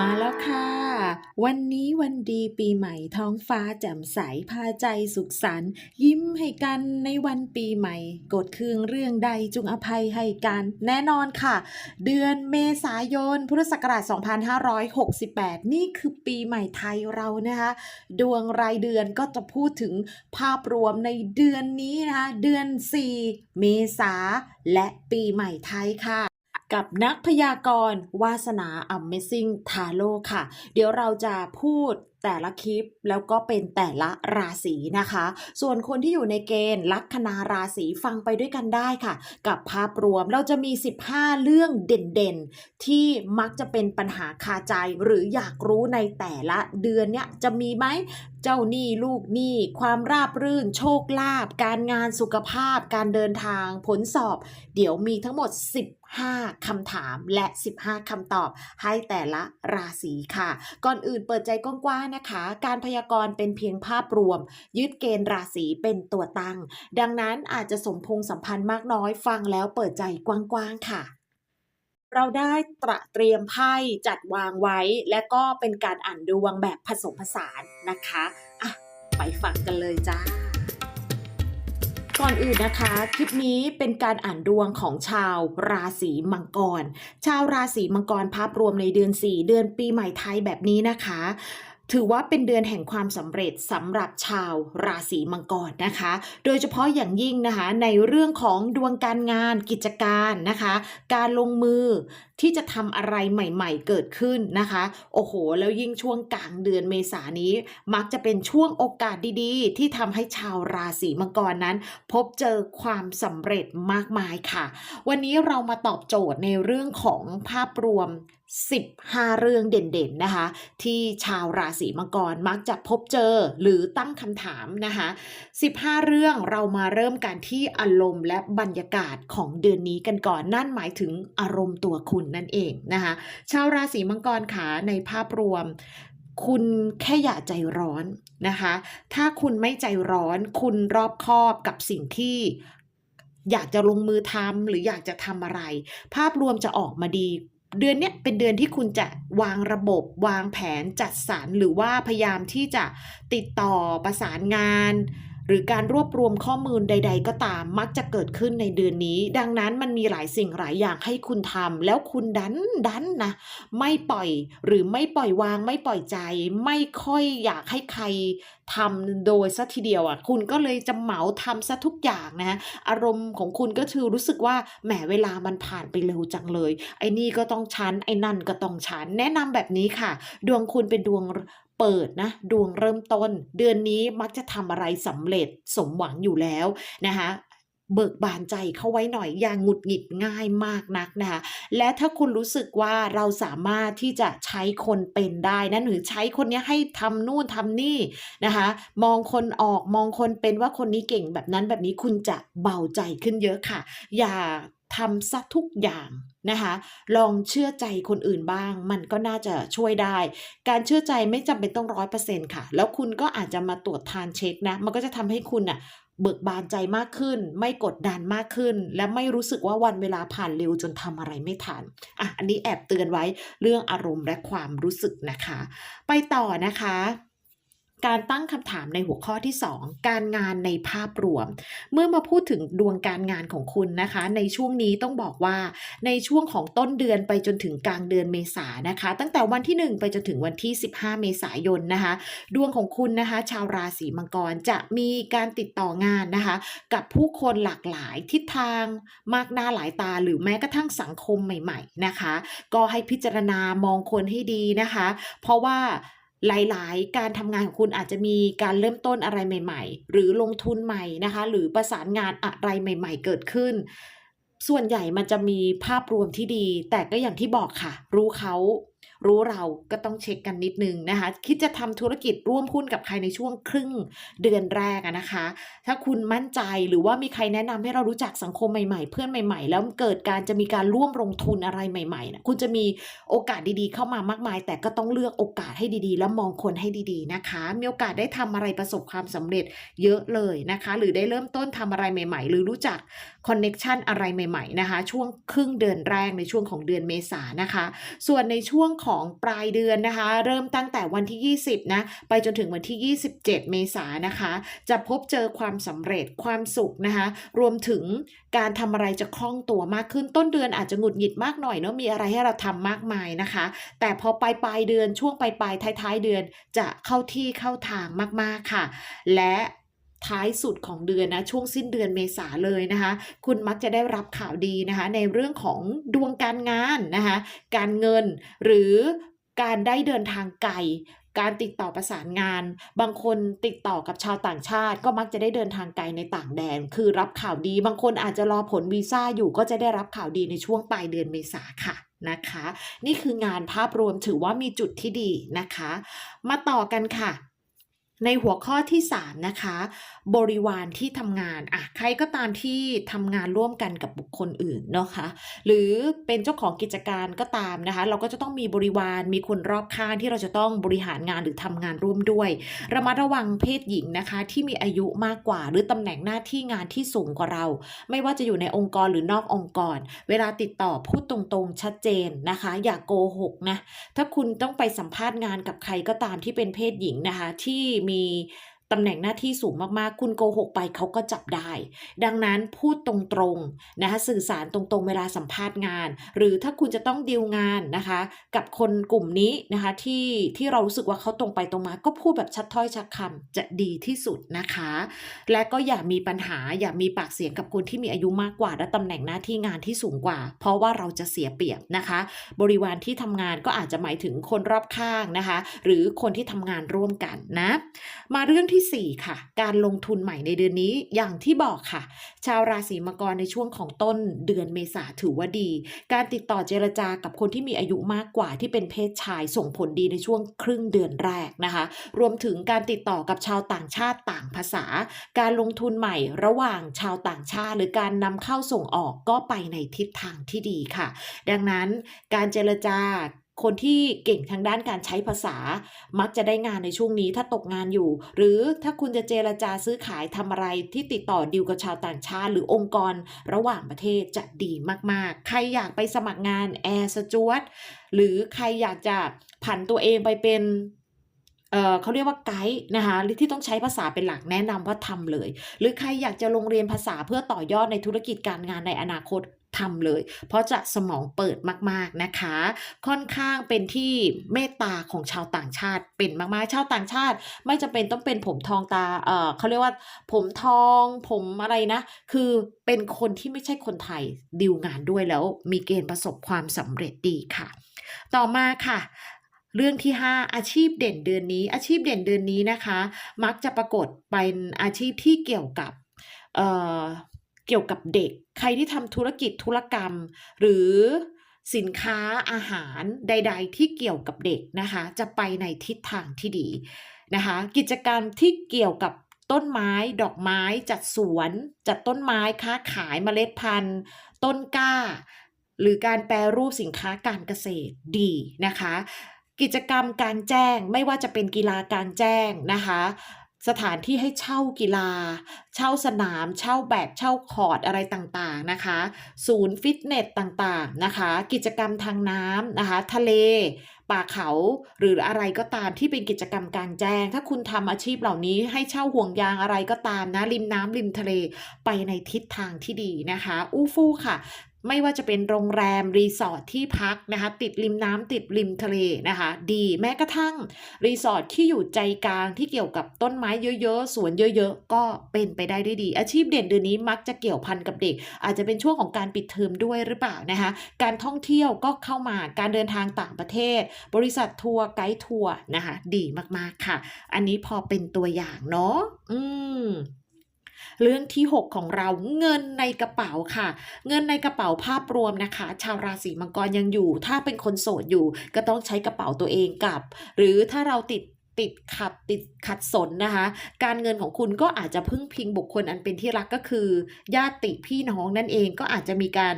มาแล้วค่ะ วันนี้วันดีปีใหม่ท้องฟ้าแจ่มใสพาใจสุขสันต์ยิ้มให้กันในวันปีใหม่ กดเคืองเรื่องใดจงอภัยให้กัน แน่นอนค่ะ เดือนเมษายน พุทธศักราช 2568 นี่คือปีใหม่ไทยเรานะคะ ดวงรายเดือนก็จะพูดถึงภาพรวมในเดือนนี้นะคะ เดือน 4 เมษาและปีใหม่ไทยค่ะ กับนักพยากรณ์วาสนา Amazing t a r o ค่ะ เดี๋ยวเราจะพูดแต่ละคลิปแล้วก็เป็นแต่ละราศีนะคะ ส่วนคนที่อยู่ในเกณฑ์ลัคนาราศีฟังไปด้วยกันได้ค่ะ กับภาพรวมเราจะมี 15 เรื่องเด่นๆ ที่มักจะเป็นปัญหาคาใจหรืออยากรู้ในแต่ละเดือนเนี่ยจะมีไหมเจ้าหนี้ลูกหนี้ความราบรื่น โชคลาภการงานสุขภาพ การเดินทางผลสอบ เดี๋ยวมีทั้งหมด 5คำถามและ 15คำตอบให้แต่ละราศีค่ะ ก่อนอื่นเปิดใจกว้างๆนะคะ การพยากรณ์เป็นเพียงภาพรวม ยึดเกณฑ์ราศีเป็นตัวตั้ง ดังนั้นอาจจะสมพงษ์สัมพันธ์มากน้อยฟังแล้วเปิดใจกว้างๆค่ะเราได้ตระเตรียมไพ่จัดวางไว้ และก็เป็นการอ่านดวงแบบผสมผสานนะคะ อะ ไปฟังกันเลยจ้า ก่อนอื่นนะคะ คลิปนี้เป็นการอ่านดวงของชาวราศีมังกร ชาวราศีมังกรภาพรวมในเดือน 4 เดือนปีใหม่ไทยแบบนี้นะคะ ถือว่าเป็นเดือนแห่งความสำเร็จสำหรับชาวราศีมังกรนะคะ โดยเฉพาะอย่างยิ่งนะคะในเรื่องของดวงการงานกิจการนะคะ การลงมือที่จะทำอะไรใหม่ๆเกิดขึ้นนะคะ โอ้โห แล้วยิ่งช่วงกลางเดือนเมษานี้ มักจะเป็นช่วงโอกาสดีๆ ที่ทำให้ชาวราศีมังกรนั้น พบเจอความสำเร็จมากมายค่ะ วันนี้เรามาตอบโจทย์ในเรื่องของภาพรวม 15 เรื่องเด่นๆนะคะ ที่ชาวราศีมังกรมักจะพบเจอหรือตั้งคำถามนะคะ15 เรื่องเรามาเริ่มกันที่อารมณ์และบรรยากาศของเดือนนี้กันก่อนนั่นหมายถึงอารมณ์ตัวคุณนั่นเองนะคะชาวราศีมังกรขาในภาพรวมคุณแค่อย่าใจร้อนนะคะ ถ้าคุณไม่ใจร้อน คุณรอบคอบกับสิ่งที่อยากจะลงมือทำหรืออยากจะทำอะไร ภาพรวมจะออกมาดี เดือนนี้เป็นเดือนที่คุณจะวางระบบวางแผนจัดสรรหรือว่าพยายามที่จะติดต่อประสานงาน หรือการรวบรวมข้อมูลใด ๆ ก็ตามมักจะเกิดขึ้นในเดือนนี้ ดังนั้นมันมีหลายสิ่งหลายอย่างให้คุณทำแล้วคุณดันดันนะ ไม่ปล่อยหรือไม่ปล่อยวาง ไม่ปล่อยใจ ไม่ค่อยอยากให้ใครทำโดยซะทีเดียวอะ คุณก็เลยจะเหมาทำซะทุกอย่างนะฮะอารมณ์ของคุณก็คือรู้สึกว่าแหมเวลามันผ่านไปเร็วจังเลย ไอ้นี่ก็ต้องชั้นไอ้นั่นก็ต้องชั้น แนะนำแบบนี้ค่ะ ดวงคุณเป็นดวง เปิดนะดวงเริ่มต้น เดือนนี้มักจะทำอะไรสำเร็จสมหวังอยู่แล้วนะคะเบิกบานใจเข้าไว้หน่อยอย่างหงุดหงิดง่ายมากนักนะคะและถ้าคุณรู้สึกว่าเราสามารถที่จะใช้คนเป็นได้นะหรือใช้คนนี้ให้ทำนู่นทำนี่นะคะมองคนออกมองคนเป็นว่าคนนี้เก่งแบบนั้นแบบนี้คุณจะเบาใจขึ้นเยอะค่ะ อย่า ทำซะทุกอย่างนะคะ ลองเชื่อใจคนอื่นบ้าง มันก็น่าจะช่วยได้ การเชื่อใจไม่จำเป็นต้องร้อยเปอร์เซ็นต์ค่ะ แล้วคุณก็อาจจะมาตรวจทานเช็คนะ มันก็จะทำให้คุณน่ะเบิกบานใจมากขึ้น ไม่กดดันมากขึ้น และไม่รู้สึกว่าวันเวลาผ่านเร็วจนทำอะไรไม่ทันอะอันนี้แอบเตือนไว้เรื่องอารมณ์และความรู้สึกนะคะ ไปต่อนะคะ การตั้งคำถามในหัวข้อที่ 2 การงานในภาพรวม เมื่อมาพูดถึงดวงการงานของคุณนะคะ ในช่วงนี้ต้องบอกว่าในช่วงของต้นเดือนไปจนถึงกลางเดือนเมษายนนะคะ ตั้งแต่วันที่ 1 ไปจนถึงวันที่ 15 เมษายนนะคะ ดวงของคุณนะคะ ชาวราศีมังกรจะมีการติดต่องานนะคะ กับผู้คนหลากหลายทิศทางมากหน้าหลายตา หรือแม้กระทั่งสังคมใหม่ ๆนะคะ ก็ให้พิจารณามองคนให้ดีนะคะ เพราะว่า หลายๆ การทำงานของคุณอาจจะมีการเริ่มต้นอะไรใหม่ ๆ หรือลงทุนใหม่นะคะ หรือประสานงานอะไรใหม่ ๆ เกิดขึ้น ส่วนใหญ่มันจะมีภาพรวมที่ดี แต่ก็อย่างที่บอกค่ะ รู้เขา รู้เราก็ต้องเช็คกันนิดนึงนะคะ คิดจะทำธุรกิจร่วมหุ้นกับใครในช่วงครึ่งเดือนแรกอะนะคะ ถ้าคุณมั่นใจหรือว่ามีใครแนะนำให้เรารู้จักสังคมใหม่ๆ เพื่อนใหม่ ๆ แล้วเกิดการจะมีการร่วมลงทุนอะไรใหม่ๆนะคุณจะมีโอกาสดีๆ เข้ามามากมาย แต่ก็ต้องเลือกโอกาสให้ดีๆ แล้วมองคนให้ดีๆนะคะ มีโอกาสได้ทำอะไรประสบความสำเร็จเยอะเลยนะคะ หรือได้เริ่มต้นทำอะไรใหม่ ๆ หรือรู้จักคอนเน็ชันอะไรใหม่ๆนะคะ ช่วงครึ่งเดือนแรกในช่วงของเดือนเมษานะคะ ส่วนในช่วงของของปลายเดือนนะคะ เริ่มตั้งแต่วันที่ 20 นะ ไปจนถึงวันที่ 27 เมษายนนะคะ จะพบเจอความสำเร็จความสุขนะคะ รวมถึงการทำอะไรจะคล่องตัวมากขึ้นต้นเดือนอาจจะหงุดหงิดมากหน่อยเนาะมีอะไรให้เราทำมากมายนะคะ แต่พอปลายปลายเดือนช่วงปลายปลายท้ายท้ายๆเดือนจะเข้าที่เข้าทางมากๆค่ะ และ ท้ายสุดของเดือนนะช่วงสิ้นเดือนเมษาเลยนะคะ คุณมักจะได้รับข่าวดีนะคะ ในเรื่องของดวงการงานนะคะการเงินหรือการได้เดินทางไกลการติดต่อประสานงาน บางคนติดต่อกับชาวต่างชาติ ก็มักจะได้เดินทางไกลในต่างแดน คือรับข่าวดี บางคนอาจจะรอผลวีซ่าอยู่ก็จะได้รับข่าวดีในช่วงปลายเดือนเมษาค่ะนะคะ นี่คืองานภาพรวมถือว่ามีจุดที่ดีนะคะ มาต่อกันค่ะ ในหัวข้อที่ 3 นะคะ บริวารที่ทำงานอะใครก็ตามที่ทำงานร่วมกันกับบุคคลอื่นเนาะคะ หรือเป็นเจ้าของกิจการก็ตามนะคะ เราก็จะต้องมีบริวารมีคนรอบข้างที่เราจะต้องบริหารงานหรือทำงานร่วมด้วย ระมัดระวังเพศหญิงนะคะ ที่มีอายุมากกว่า หรือตำแหน่งหน้าที่งานที่สูงกว่าเรา ไม่ว่าจะอยู่ในองค์กรหรือนอกองค์กร เวลาติดต่อพูดตรงๆชัดเจนนะคะ อย่าโกหกนะถ้าคุณต้องไปสัมภาษณ์งานกับใครก็ตามที่เป็นเพศหญิงนะคะ ที่มี me ตำแหน่งหน้าที่สูงมากๆ คุณโกหกไปเขาก็จับได้ ดังนั้นพูดตรงๆนะคะสื่อสารตรงๆ เวลาสัมภาษณ์งาน หรือถ้าคุณจะต้องดีลงานนะคะ กับคนกลุ่มนี้นะคะที่ที่เรารู้สึกว่าเขาตรงไปตรงมา ก็พูดแบบชัดถ้อยชัดคำจะดีที่สุดนะคะ และก็อย่ามีปัญหาอย่ามีปากเสียงกับคนที่มีอายุมากกว่า และตำแหน่งหน้าที่งานที่สูงกว่า เพราะว่าเราจะเสียเปรียบนะคะ บริวารที่ทำงานก็อาจจะหมายถึงคนรอบข้างนะคะ หรือคนที่ทำงานร่วมกันนะ มาเรื่องที่4 ค่ะ การลงทุนใหม่ในเดือนนี้อย่างที่บอกค่ะ ชาวราศีมังกรในช่วงของต้นเดือนเมษาถือว่าดี การติดต่อเจรจากับคนที่มีอายุมากกว่าที่เป็นเพศชายส่งผลดีในช่วงครึ่งเดือนแรกนะคะ รวมถึงการติดต่อกับชาวต่างชาติต่างภาษา การลงทุนใหม่ระหว่างชาวต่างชาติ หรือการนำเข้าส่งออกก็ไปในทิศทางที่ดีค่ะ ดังนั้นการเจรจา คนที่เก่งทางด้านการใช้ภาษา มักจะได้งานในช่วงนี้ถ้าตกงานอยู่ หรือถ้าคุณจะเจรจาซื้อขายทำอะไรที่ติดต่อดีลกับชาวต่างชาติ หรือองค์กรระหว่างประเทศจะดีมากๆ ใครอยากไปสมัครงานแอร์สจวตหรือใครอยากจะผันตัวเองไปเป็นเอ่อเขาเรียกว่าไกด์นะคะที่ต้องใช้ภาษาเป็นหลักแนะนำว่าทำเลย หรือใครอยากจะลงเรียนภาษาเพื่อต่อยอดในธุรกิจการงานในอนาคต ทำเลย เพราะจะสมองเปิดมากๆนะคะ ค่อนข้างเป็นที่เมตตาของชาวต่างชาติเป็นมากๆ ชาวต่างชาติ ไม่จำเป็นต้องเป็นผมทองตาเออเขาเรียกว่า ผมทอง ผมอะไรนะ คือเป็นคนที่ไม่ใช่คนไทยดีลงานด้วยแล้ว มีเกณฑ์ประสบความสำเร็จดีค่ะ ต่อมาค่ะเรื่องที่ 5 อาชีพเด่นเดือนนี้ อาชีพเด่นเดือนนี้นะคะ มักจะปรากฏเป็นอาชีพที่เกี่ยวกับ เกี่ยวกับเด็ก ใครที่ทำธุรกิจธุรกรรม หรือสินค้าอาหารใด ๆ ที่เกี่ยวกับเด็กนะคะ จะไปในทิศทางที่ดีนะคะ กิจกรรมที่เกี่ยวกับต้นไม้ดอกไม้จัดสวน จัดต้นไม้ค้าขายเมล็ดพันธุ์ ต้นกล้า หรือการแปรรูปสินค้าการเกษตรดีนะคะ กิจกรรมกางแจ้งไม่ว่าจะเป็นกีฬากางแจ้งนะคะ สถานที่ให้เช่ากีฬา เช่าสนาม เช่าแบดเช่าคอร์ดอะไรต่างๆนะคะ ศูนย์ฟิตเนสต่างๆนะคะ กิจกรรมทางน้ำนะคะ ทะเล ป่าเขาหรืออะไรก็ตามที่เป็นกิจกรรมกลางแจ้ง ถ้าคุณทำอาชีพเหล่านี้ให้เช่าห่วงยางอะไรก็ตามนะริมน้ำริมทะเลไปในทิศทางที่ดีนะคะ อู้ฟู่ค่ะ ไม่ว่าจะเป็นโรงแรมรีสอร์ทที่พักนะคะติดริมน้ำติดริมทะเลนะคะดีแม้กระทั่งรีสอร์ทที่อยู่ใจกลางที่เกี่ยวกับต้นไม้เยอะๆสวนเยอะๆ ก็เป็นไปได้ด้วยดี อาชีพเด่นเดือนนี้มักจะเกี่ยวพันกับเด็ก อาจจะเป็นช่วงของการปิดเทอมด้วยหรือเปล่านะคะการท่องเที่ยวก็เข้ามาการเดินทางต่างประเทศ บริษัททัวร์ไกด์ทัวร์นะคะดีมากๆค่ะ อันนี้พอเป็นตัวอย่างเนาะอืม เรื่องที่ 6 ของเราเงินในกระเป๋าค่ะ เงินในกระเป๋าภาพรวมนะคะ ชาวราศีมังกรยังอยู่ ถ้าเป็นคนโสดอยู่ ก็ต้องใช้กระเป๋าตัวเองกับ หรือถ้าเราติดติดขัดติดขัดสนนะคะ การเงินของคุณก็อาจจะพึ่งพิงบุคคลอันเป็นที่รักก็คือ ญาติพี่น้องนั่นเองก็อาจจะมีการ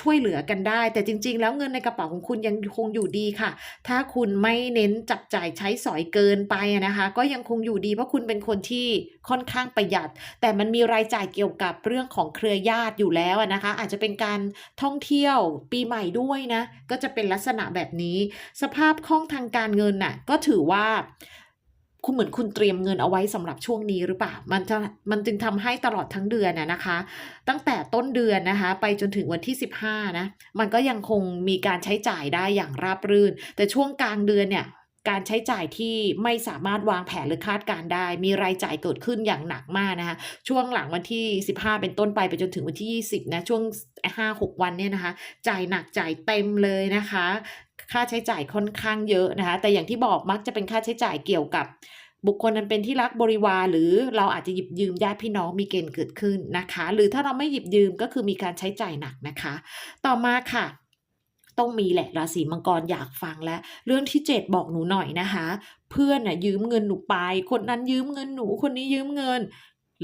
ช่วยเหลือกันได้ แต่จริง ๆ แล้วเงินในกระเป๋าของคุณยังคงอยู่ดีค่ะ ถ้าคุณไม่เน้นจับจ่ายใช้สอยเกินไปนะคะ ก็ยังคงอยู่ดีเพราะคุณเป็นคนที่ค่อนข้างประหยัด แต่มันมีรายจ่ายเกี่ยวกับเรื่องของเครือญาติอยู่แล้วนะคะ อาจจะเป็นการท่องเที่ยวปีใหม่ด้วยนะก็จะเป็นลักษณะแบบนี้ สภาพคล่องทางการเงินน่ะก็ถือว่า คุณเหมือนคุณเตรียมเงินเอาไว้สำหรับช่วงนี้หรือเปล่า มันจะมันจึงทำให้ตลอดทั้งเดือนน่ะนะคะ ตั้งแต่ต้นเดือนนะคะ ไปจนถึงวันที่ 15นะมันก็ยังคงมีการใช้จ่ายได้อย่างราบรื่น แต่ช่วงกลางเดือนเนี่ยการใช้จ่ายที่ไม่สามารถวางแผนหรือคาดการได้ มีรายจ่ายเกิดขึ้นอย่างหนักมากนะคะช่วงหลังวันที่ 15 เป็นต้นไปไปจนถึงวันที่ 20 นะ ช่วง 5-6 วันเนี่ยนะคะ จ่ายหนักจ่ายเต็มเลยนะคะ ค่าใช้จ่ายค่อนข้างเยอะนะคะ แต่อย่างที่บอกมักจะเป็นค่าใช้จ่ายเกี่ยวกับบุคคลนั้นเป็นที่รักบริวารหรือเราอาจจะหยิบยืมญาติพี่น้องมีเกณฑ์เกิดขึ้นนะคะ หรือถ้าเราไม่หยิบยืมก็คือมีการใช้จ่ายหนักนะคะ ต่อมาค่ะต้องมีแหละราศีมังกรอยากฟังแล้ว เรื่องที่ 7 บอกหนูหน่อยนะคะ เพื่อนน่ะยืมเงินหนูไป คนนั้นยืมเงินหนูคนนี้ยืมเงิน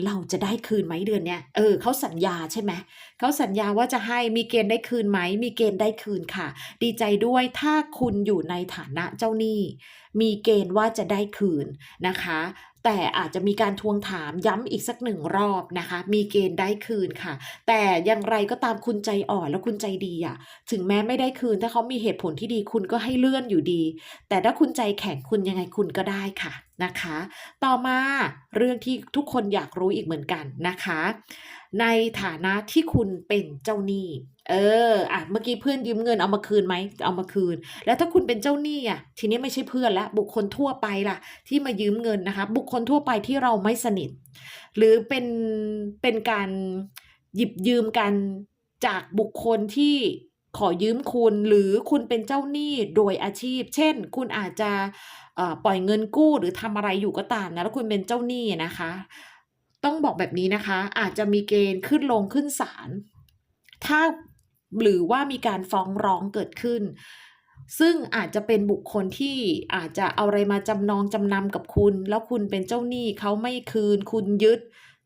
เราจะได้คืนไหมเดือนเนี้ยเออเขาสัญญาใช่ไหมเขาสัญญาว่าจะให้มีเกณฑ์ได้คืนไหมมีเกณฑ์ได้คืนค่ะ ดีใจด้วยถ้าคุณอยู่ในฐานะเจ้าหนี้ มีเกณฑ์ว่าจะได้คืนนะคะ แต่อาจจะมีการทวงถามย้ำอีกสักหนึ่งรอบนะคะ มีเกณฑ์ได้คืนค่ะ แต่อย่างไรก็ตามคุณใจอ่อนแล้วคุณใจดีอะถึงแม้ไม่ได้คืนถ้าเขามีเหตุผลที่ดีคุณก็ให้เลื่อนอยู่ดี แต่ถ้าคุณใจแข็งคุณยังไงคุณก็ได้ค่ะ นะคะ ต่อมาเรื่องที่ทุกคนอยากรู้อีกเหมือนกันนะคะ ในฐานะที่คุณเป็นเจ้าหนี้ เอออะเมื่อกี้เพื่อนยืมเงินเอามาคืนไหมเอามาคืน แล้วถ้าคุณเป็นเจ้าหนี้อะทีนี้ไม่ใช่เพื่อนแล้วบุคคลทั่วไปล่ะ ที่มายืมเงินนะคะ บุคคลทั่วไปที่เราไม่สนิท หรือเป็นเป็นการหยิบยืมกันจากบุคคลที่ขอยืมคุณหรือคุณเป็นเจ้าหนี้โดยอาชีพ เช่น คุณอาจจะ ปล่อยเงินกู้หรือทำอะไรอยู่ก็ตามนะแล้วคุณเป็นเจ้าหนี้นะคะ ต้องบอกแบบนี้นะคะ อาจจะมีเกณฑ์ขึ้นลงขึ้นศาลถ้าหรือว่ามีการฟ้องร้องเกิดขึ้น ซึ่งอาจจะเป็นบุคคลที่อาจจะเอาอะไรมาจำนองจำนำกับคุณ แล้วคุณเป็นเจ้าหนี้เขาไม่คืนคุณยึด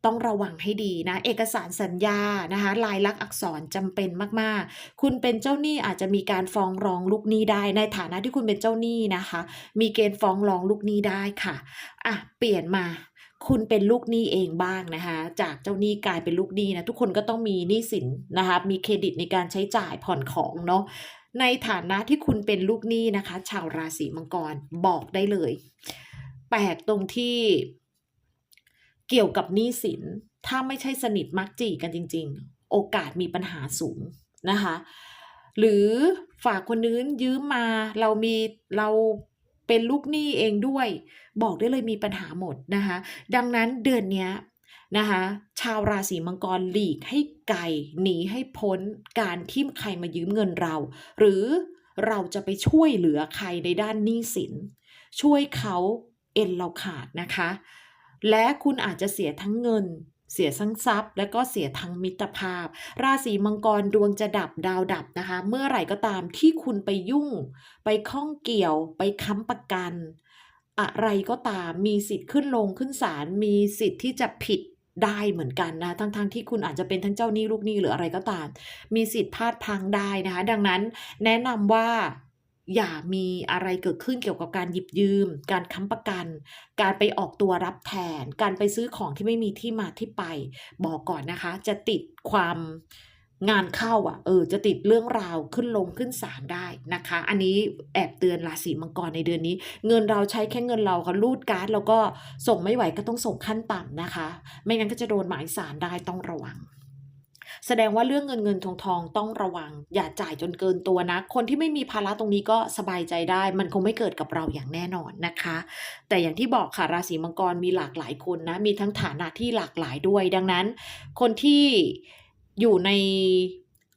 ต้องระวังให้ดีนะ เอกสารสัญญานะคะลายลักษณ์อักษรจำเป็นมากๆ คุณเป็นเจ้าหนี้อาจจะมีการฟ้องร้องลูกหนี้ได้ ในฐานะที่คุณเป็นเจ้าหนี้นะคะ มีเกณฑ์ฟ้องร้องลูกหนี้ได้ค่ะอะเปลี่ยนมาคุณเป็นลูกหนี้เองบ้างนะคะจากเจ้าหนี้กลายเป็นลูกหนี้นะทุกคนก็ต้องมีหนี้สินนะคะมีเครดิตในการใช้จ่ายผ่อนของเนาะในฐานะที่คุณเป็นลูกหนี้นะคะ ชาวราศีมังกรบอกได้เลย แปลกตรงที่ เกี่ยวกับหนี้สิน ถ้าไม่ใช่สนิทมักจีกันจริง ๆ โอกาสมีปัญหาสูงนะคะ หรือฝากคนนู้นยืมมาเรามีเราเป็นลูกหนี้เองด้วย บอกได้เลยมีปัญหาหมดนะคะ ดังนั้นเดือนนี้นะคะชาวราศีมังกรหลีกให้ไกลหนีให้พ้นการที่ใครมายืมเงินเรา หรือเราจะไปช่วยเหลือใครในด้านหนี้สิน ช่วยเขาเอ็นเราขาดนะคะ และคุณอาจจะเสียทั้งเงิน เสียทั้งทรัพย์ และก็เสียทั้งมิตรภาพ ราศีมังกรดวงจะดับดาวดับนะคะ เมื่อไหร่ก็ตามที่คุณไปยุ่ง ไปข้องเกี่ยว ไปค้ำประกัน อะไรก็ตามมีสิทธิ์ขึ้นลงขึ้นศาลมีสิทธิ์ที่จะผิดได้เหมือนกันนะทั้งๆทที่คุณอาจจะเป็นทั้งเจ้าหนี้ลูกหนี้หรืออะไรก็ตาม มีสิทธิ์พลาดพังได้นะคะ ดังนั้นแนะนำว่า อย่ามีอะไรเกิดขึ้นเกี่ยวกับการหยิบยืม การค้ำประกัน การไปออกตัวรับแทน การไปซื้อของที่ไม่มีที่มาที่ไป บอกก่อนนะคะ จะติดความงานเข้าอะเออจะติดเรื่องราวขึ้นลงขึ้นศาลได้นะคะ อันนี้แอบเตือนราศีมังกรในเดือนนี้ เงินเราใช้แค่เงินเราค่ะรูดการ์ดแล้วก็ส่งไม่ไหวก็ต้องส่งขั้นต่ำนะคะ ไม่งั้นก็จะโดนหมายสารได้ต้องระวัง แสดงว่าเรื่องเงินเงินทองทองต้องระวัง อย่าจ่ายจนเกินตัวนะ คนที่ไม่มีภาระตรงนี้ก็สบายใจได้ มันคงไม่เกิดกับเราอย่างแน่นอนนะคะ แต่อย่างที่บอกค่ะราศีมังกรมีหลากหลายคนนะ มีทั้งฐานะที่หลากหลายด้วย ดังนั้น คนที่อยู่ใน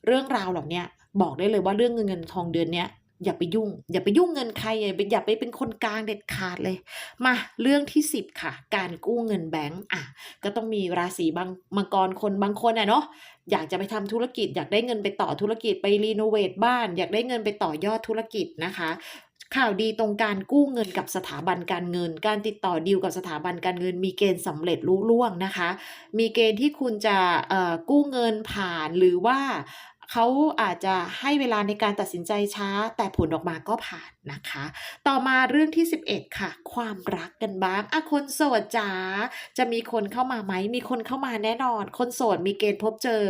เรื่องราวเหล่านี้บอกได้เลยว่าเรื่องเงินเงินทองเดือนนี้ อย่าไปยุ่ง อย่าไปยุ่งเงินใครอย่าไปอย่าไปเป็นคนกลางเด็ดขาดเลย มาเรื่องที่ 10 ค่ะ การกู้เงินแบงก์อะก็ต้องมีราศีบางมังกรคนบางคนอะเนาะอยากจะไปทำธุรกิจ อยากได้เงินไปต่อธุรกิจไปรีโนเวทบ้าน อยากได้เงินไปต่อยอดธุรกิจนะคะข่าวดีตรงการกู้เงินกับสถาบันการเงิน การติดต่อดีลกับสถาบันการเงิน มีเกณฑ์สำเร็จลุล่วงนะคะ มีเกณฑ์ที่คุณจะเออกู้เงินผ่านหรือว่า เขาอาจจะให้เวลาในการตัดสินใจช้า แต่ผลออกมาก็ผ่านนะคะ ต่อมาเรื่องที่ 11 ค่ะ ความรักกันบ้างอะคนโสดจ๋าจะมีคนเข้ามาไหมมีคนเข้ามาแน่นอน คนโสดมีเกณฑ์พบเจอ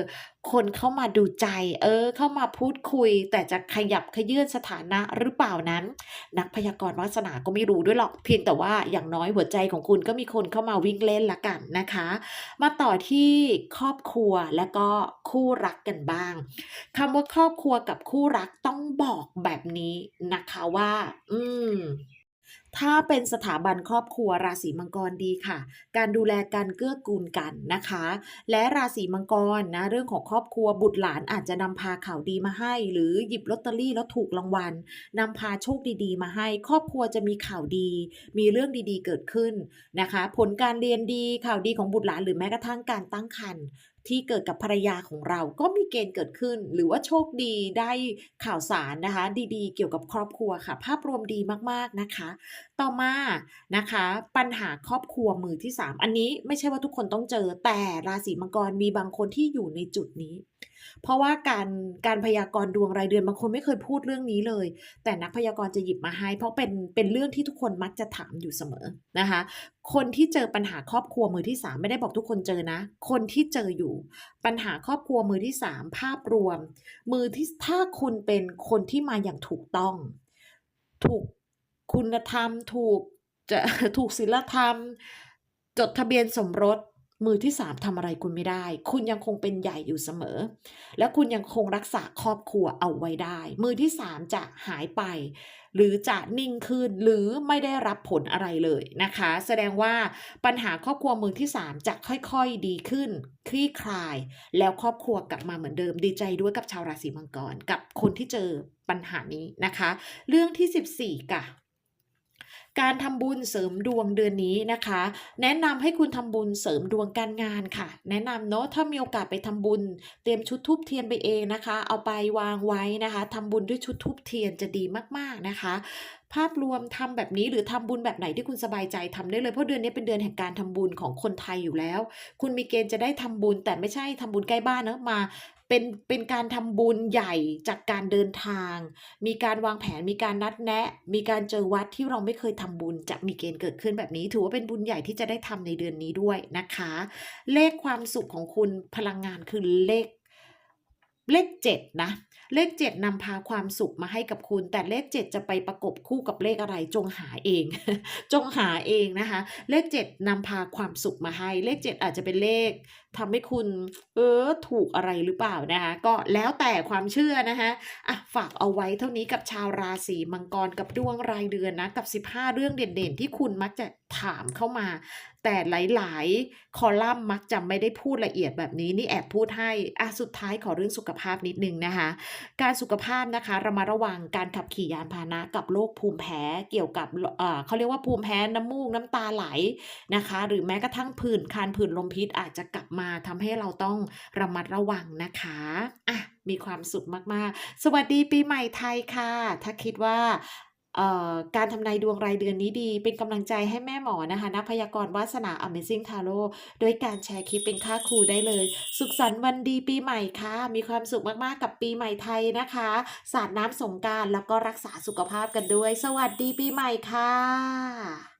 คนเข้ามาดูใจ เออ เข้ามาพูดคุย แต่จะขยับขยื่นสถานะหรือเปล่านั้น นักพยากรณ์วาสนาก็ไม่รู้ด้วยหรอกเพียงแต่ว่าอย่างน้อยหัวใจของคุณก็มีคนเข้ามาวิ่งเล่นละกันนะคะ มาต่อที่ครอบครัวและก็คู่รักกันบ้างคำว่าครอบครัวกับคู่รักต้องบอกแบบนี้นะคะว่า อืม ถ้าเป็นสถาบันครอบครัวราศีมังกรดีค่ะ การดูแลกันเกื้อกูลกันนะคะ และราศีมังกรนะเรื่องของครอบครัวบุตรหลานอาจจะนำพาข่าวดีมาให้ หรือหยิบลอตเตอรี่แล้วถูกรางวัลนำพาโชคดีๆ มาให้ ครอบครัวจะมีข่าวดี มีเรื่องดีๆเกิดขึ้นนะคะ ผลการเรียนดีข่าวดีของบุตรหลานหรือแม้กระทั่งการตั้งครรภ์ ที่เกิดกับภรรยาของเราก็มีเกณฑ์เกิดขึ้น หรือว่าโชคดีได้ข่าวสารนะคะ ดีๆ เกี่ยวกับครอบครัวค่ะ ภาพรวมดีมากๆนะคะ ต่อมานะคะ ปัญหาครอบครัวมือที่ 3 อันนี้ไม่ใช่ว่าทุกคนต้องเจอแต่ราศีมังกรมีบางคนที่อยู่ในจุดนี้ เพราะว่าการการพยากรณ์ดวงรายเดือนบางคนไม่เคยพูดเรื่องนี้เลย แต่นักพยากรณ์จะหยิบมาให้ เพราะเป็นเป็นเรื่องที่ทุกคนมักจะถามอยู่เสมอนะคะ คนที่เจอปัญหาครอบครัวมือที่ 3 ไม่ได้บอกทุกคนเจอนะ คนที่เจออยู่ ปัญหาครอบครัวมือที่ 3 ภาพรวม มือที่ถ้าคุณเป็นคนที่มาอย่างถูกต้อง ถูกคุณธรรมถูกจะถูกศีลธรรม จดทะเบียนสมรส มือที่3ทำอะไรคุณไม่ได้ คุณยังคงเป็นใหญ่อยู่เสมอ และคุณยังคงรักษาครอบครัวเอาไว้ได้ มือที่3จะหายไป หรือจะนิ่งขึ้นหรือไม่ได้รับผลอะไรเลยนะคะ แสดงว่าปัญหาครอบครัวมือที่3จะค่อยๆดีขึ้น คลี่คลาย แล้วครอบครัวกลับมาเหมือนเดิม ดีใจด้วยกับชาวราศีมังกรกับคนที่เจอปัญหานี้นะคะ เรื่องที่ 14ค่ะ การทำบุญเสริมดวงเดือนนี้นะคะ แนะนำให้คุณทำบุญเสริมดวงการงานค่ะ แนะนำเนาะถ้ามีโอกาสไปทำบุญ เตรียมชุดทูบเทียนไปเองนะคะ เอาไปวางไว้นะคะทำบุญด้วยชุดทูบเทียนจะดีมาก ๆ นะคะภาพรวมทำแบบนี้หรือทำบุญแบบไหนที่คุณสบายใจทำได้เลยเพราะเดือนนี้เป็นเดือนแห่งการทำบุญของคนไทยอยู่แล้ว คุณมีเกณฑ์จะได้ทำบุญแต่ไม่ใช่ทำบุญใกล้บ้านนะมา เป็นเป็นการทำบุญใหญ่จากการเดินทาง มีการวางแผนมีการนัดแนะ มีการเจอวัดที่เราไม่เคยทำบุญจะมีเกณฑ์เกิดขึ้นแบบนี้ ถือว่าเป็นบุญใหญ่ที่จะได้ทำในเดือนนี้ด้วยนะคะ เลขความสุขของคุณพลังงานคือเลขเลขเจ็ดนะเลขเจ็ดนำพาความสุขมาให้กับคุณ แต่เลขเจ็ดจะไปประกบคู่กับเลขอะไรจงหาเอง จงหาเองนะคะ เลขเจ็ดนำพาความสุขมาให้ เลขเจ็ดอาจจะเป็นเลขทำให้คุณเออถูกอะไรหรือเปล่านะคะก็แล้วแต่ความเชื่อนะคะอะฝากเอาไว้เท่านี้กับชาวราศีมังกรกับดวงรายเดือนนะกับ 15 เรื่องเด่นๆ ที่คุณมักจะถามเข้ามา แต่หลายๆ คอลัมน์มักจะไม่ได้พูดละเอียดแบบนี้นี่แอบพูดให้อะสุดท้ายขอเรื่องสุขภาพนิดนึงนะคะการสุขภาพนะคะรามาระวังการขับขี่ยานพาหนะกับโรคภูมิแพ้เกี่ยวกับเอ่อเขาเรียกว่าภูมิแพ้น้ำมูกน้ำตาไหลนะคะ หรือแม้กระทั่งผื่นคันผื่นลมพิษอาจจะกลับมาทำให้เราต้องระมัดระวังนะคะอะมีความสุขมากๆ สวัสดีปีใหม่ไทยค่ะ ถ้าคิดว่าเอ่อการทำนายดวงรายเดือนนี้ดี เป็นกำลังใจให้แม่หมอนะคะนักพยากรณ์วาสนา Amazing Tarot โดยการแชร์คลิปเป็นค่าครูได้เลย สุขสันต์วันดีปีใหม่ค่ะ มีความสุขมากๆกับปีใหม่ไทยนะคะ สาดน้ำสงการแล้วก็รักษาสุขภาพกันด้วย สวัสดีปีใหม่ค่ะ